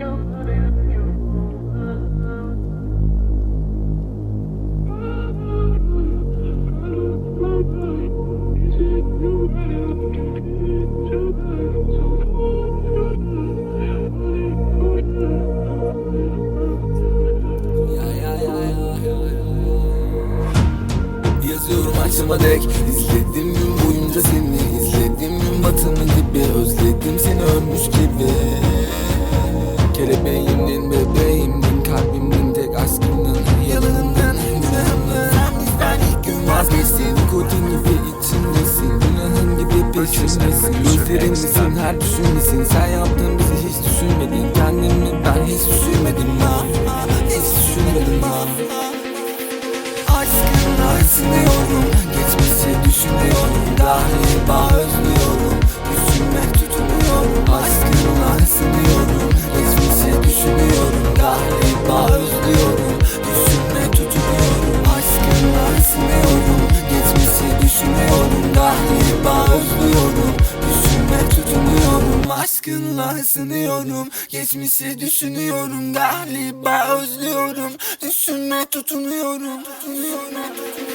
You're akşama dek. İzledim gün boyunca seni İzledim gün batımı gibi. Özledim seni ölmüş gibi. Kelebeğimdin bebeğimdin Kalbimdin tek aşkımdın. Yalanımdın günahımdın Sen bizden ilk gün vazgeçtin. Kodin gibi içindesin Günahın gibi peşindesin. Gözlerin misin her düşünmesin Sen yaptın bizi hiç düşünmedin. Kendimi ben hiç düşünmedim. Ha Hiç düşünmedim. Ha Aşkınla ısınıyorum tutunuyorum Aşkınla ısınıyorum Geçmişi düşünüyorum. Galiba özlüyorum. Düşünme tutunuyorum Tutunuyorum